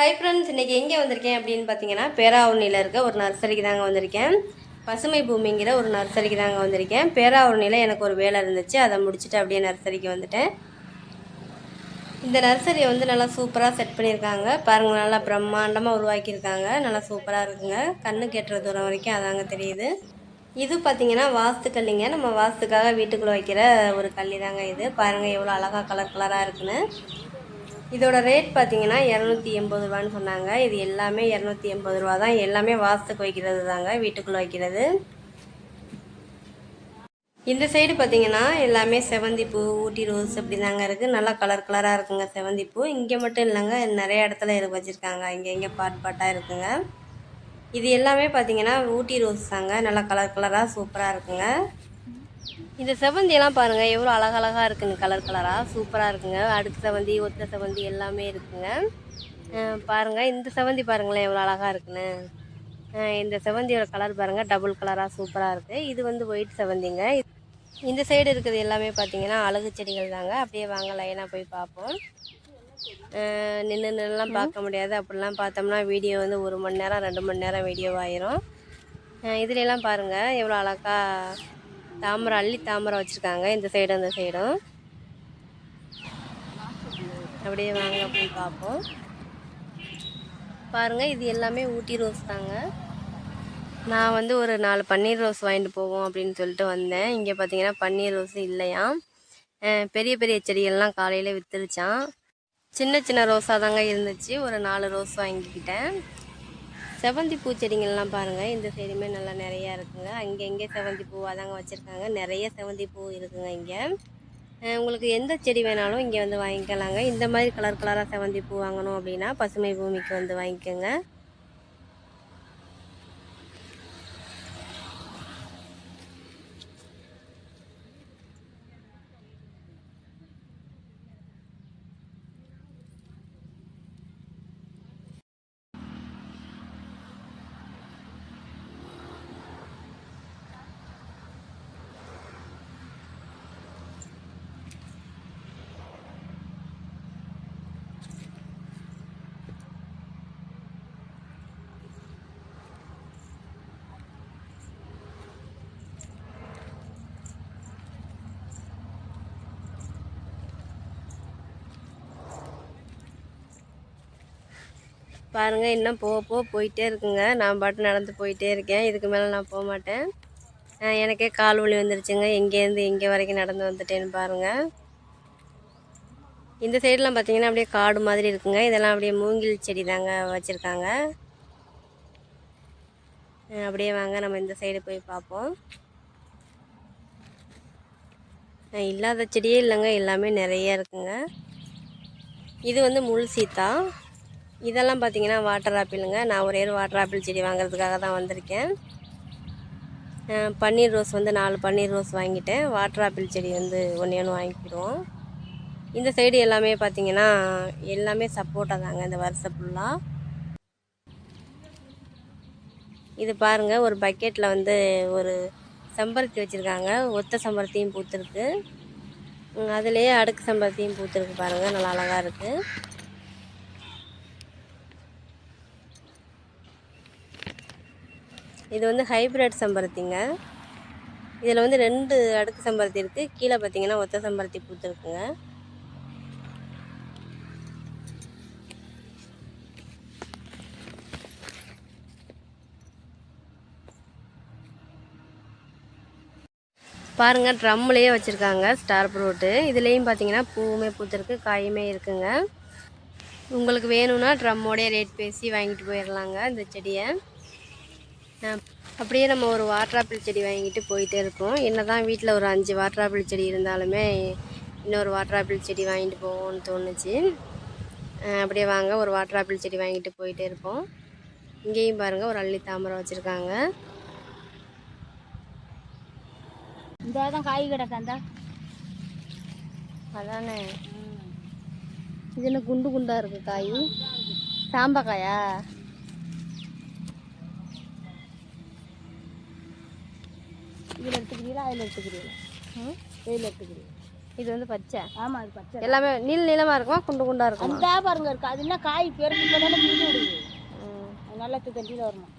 Hi friends இன்றைக்கி எங்கே வந்திருக்கேன் அப்படின்னு பார்த்தீங்கன்னா பேராவூர்ணியில் இருக்க ஒரு நர்சரிக்கு தாங்க வந்திருக்கேன். பசுமை பூமிங்கிற ஒரு நர்சரிக்கு தாங்க வந்திருக்கேன். பேராவூர்ணியில் எனக்கு ஒரு வேலை இருந்துச்சு. அதை முடிச்சுட்டு அப்படியே நர்சரிக்கு வந்துட்டேன். இந்த நர்சரியை வந்து நல்லா சூப்பராக செட் பண்ணியிருக்காங்க. பாருங்கள் நல்லா பிரம்மாண்டமாக உருவாக்கியிருக்காங்க. நல்லா சூப்பராக இருக்குங்க. கண்ணு கேட்டுற தூரம் வரைக்கும் அதாங்க தெரியுது. இது பார்த்தீங்கன்னா வாஸ்து கல்லிங்க நம்ம வாஸ்துக்காக வீட்டுக்குள்ளே வைக்கிற ஒரு கல்லி தாங்க இது. பாருங்கள் எவ்வளோ அழகாக கலர் கலராக இருக்குன்னு. இதோட ரேட் பார்த்தீங்கன்னா இரநூத்தி எண்பது ரூபான்னு சொன்னாங்க. இது எல்லாமே இரநூத்தி எண்பது ரூபா தான். எல்லாமே வாசத்துக்கு வைக்கிறது தாங்க வீட்டுக்குள்ளே வைக்கிறது. இந்த சைடு பார்த்தீங்கன்னா எல்லாமே செவந்தி பூ ஊட்டி ரோஸ் அப்படி தாங்க இருக்குது நல்லா கலர் கலராக இருக்குங்க செவந்தி பூ இங்கே மட்டும் இல்லைங்க நிறைய இடத்துல இருக்கு வச்சுருக்காங்க. இங்கே இங்கே பாட் பாட்டாக இருக்குங்க. இது எல்லாமே பார்த்தீங்கன்னா ஊட்டி ரோஸ் தாங்க. நல்லா கலர் கலராக சூப்பராக இருக்குங்க. இந்த செவந்தியெல்லாம் பாருங்கள் எவ்வளோ அழகழகாக இருக்குங்க கலர் கலராக சூப்பராக இருக்குங்க. அடுக்கு செவந்தி ஒத்த செவந்தி எல்லாமே இருக்குங்க. பாருங்கள் இந்த செவந்தி பாருங்களேன் எவ்வளோ அழகாக இருக்குன்னு. இந்த செவந்தியோட கலர் பாருங்கள் டபுள் கலராக சூப்பராக இருக்குது இது வந்து ஒயிட் செவந்திங்க இந்த சைடு இருக்கிறது எல்லாமே பார்த்தீங்கன்னா அழகு செடிகள் தாங்க. அப்படியே வாங்க லைனாக போய் பார்ப்போம். நின்று நின்றுலாம் பார்க்க முடியாது. அப்படிலாம் பார்த்தோம்னா வீடியோ வந்து ஒரு மணி நேரம் ரெண்டு மணி நேரம் வீடியோ ஆயிரும். பாருங்கள் எவ்வளோ அழகா தாமரை அள்ளி தாமரை வச்சுருக்காங்க. இந்த சைடும் இந்த சைடும் அப்படியே வாங்க போய் பார்ப்போம். பாருங்கள் இது எல்லாமே ஊட்டி ரோஸ் தாங்க. நான் வந்து ஒரு நாலு பன்னீர் ரோஸ் வாங்கிட்டு போவோம் அப்படின்னு சொல்லிட்டு வந்தேன். இங்கே பார்த்தீங்கன்னா பன்னீர் ரோஸ் இல்லையா? பெரிய பெரிய செடிகள்லாம் காலையில் விற்றுருச்சான் சின்ன சின்ன ரோஸாக தாங்க இருந்துச்சு. ஒரு நாலு ரோஸ் வாங்கிக்கிட்டேன். செவந்தி பூச்செடிங்கள்லாம் பாருங்கள் இந்த சைடுமே நல்லா நிறையா இருக்குங்க. அங்கங்கே செவந்தி பூவாக தாங்க வச்சுருக்காங்க. நிறைய செவந்தி பூ இருக்குங்க இங்கே. உங்களுக்கு எந்த செடி வேணாலும் இங்கே வந்து வாங்கிக்கலாங்க. இந்த மாதிரி கலர் கலராக செவந்தி பூ வாங்கணும் அப்படின்னா பசுமை பூமிக்கு வந்து வாங்கிக்கோங்க. பாருங்கள் இன்னும் போக போக போயிட்டே இருக்குங்க. நான் பாட்டு நடந்து போயிட்டே இருக்கேன். இதுக்கு மேலே நான் போக மாட்டேன். எனக்கே கால் வலி வந்துருச்சுங்க. எங்கேருந்து எங்கே வரைக்கும் நடந்து வந்துட்டேன்னு பாருங்கள் இந்த சைடெலாம் பார்த்தீங்கன்னா அப்படியே காடு மாதிரி இருக்குங்க. இதெல்லாம் அப்படியே மூங்கில் செடி தாங்க வச்சுருக்காங்க. அப்படியே வாங்க நம்ம இந்த சைடு போய் பார்ப்போம். இல்லாத செடியே இல்லைங்க. எல்லாமே நிறைய இருக்குங்க. இது வந்து முள் சீத்தா. இதெல்லாம் பார்த்தீங்கன்னா வாட்டர் ஆப்பிளுங்க நான் ஒரே ஒரு வாட்டர் ஆப்பிள் செடி வாங்குறதுக்காக தான் வந்திருக்கேன். பன்னீர் ரோஸ் வந்து நாலு பன்னீர் ரோஸ் வாங்கிட்டேன். வாட்டர் ஆப்பிள் செடி வந்து ஒன்றே ஒன்று வாங்கிக்கிடுவோம். இந்த சைடு எல்லாமே பார்த்தீங்கன்னா எல்லாமே சப்போட்டா தாங்க இந்த வருஷம் ஃபுல்லாக இது பாருங்கள் ஒரு பக்கெட்டில் வந்து ஒரு செம்பருத்தி வச்சுருக்காங்க. ஒத்த செம்பருத்தியும் பூத்துருக்கு. அதுலேயே அடுக்கு செம்பருத்தியும் பூத்துருக்கு பாருங்கள் நல்லா அழகாக இருக்குது இது வந்து ஹைப்ரிட் செம்பருத்திங்க. இதில் வந்து ரெண்டு அடுக்கு செம்பருத்தி இருக்குது கீழே பார்த்தீங்கன்னா ஒத்த செம்பருத்தி பூத்துருக்குங்க. பாருங்கள் ட்ரம்லேயே வச்சுருக்காங்க ஸ்டார் ஃப்ரூட்டு. இதுலேயும் பார்த்தீங்கன்னா பூவுமே பூத்துருக்கு காயுமே இருக்குங்க. உங்களுக்கு வேணும்னா ட்ரம்மோடைய ரேட் பேசி வாங்கிட்டு போயிடலாங்க இந்த செடியை. அப்படியே நம்ம ஒரு வாட்டர் ஆப்பிள் செடி வாங்கிட்டு போயிட்டே இருக்கோம். என்ன தான் வீட்டில் ஒரு அஞ்சு வாட்டர் ஆப்பிள் செடி இருந்தாலுமே இன்னொரு வாட்டர் ஆப்பிள் செடி வாங்கிட்டு போவோம்னு தோணுச்சு. அப்படியே வாங்க ஒரு வாட்டர் ஆப்பிள் செடி வாங்கிட்டு போயிட்டே இருப்போம். இங்கேயும் பாருங்கள் ஒரு அள்ளி தாமரை வச்சுருக்காங்க. இந்த காய் கிடக்காந்தா அதானே. இது என்ன குண்டு குண்டாக இருக்குது காய்? சாம்பக்காயா இதில் எடுத்துக்கிறீங்களா? அதில் எடுத்துக்கிறீங்களா? இதில் எடுத்துக்கிறீங்க இது வந்து பச்சை. ஆமாம் அது பச்சை எல்லாமே நீள் நீளமாக இருக்குமா குண்டு குண்டாக இருக்குமா? அந்த பாருங்க இருக்கு. அது என்ன காய்? இப்போ தானே பிடிச்சி விடுது. ம். நல்லா தண்டியில் வரணும்.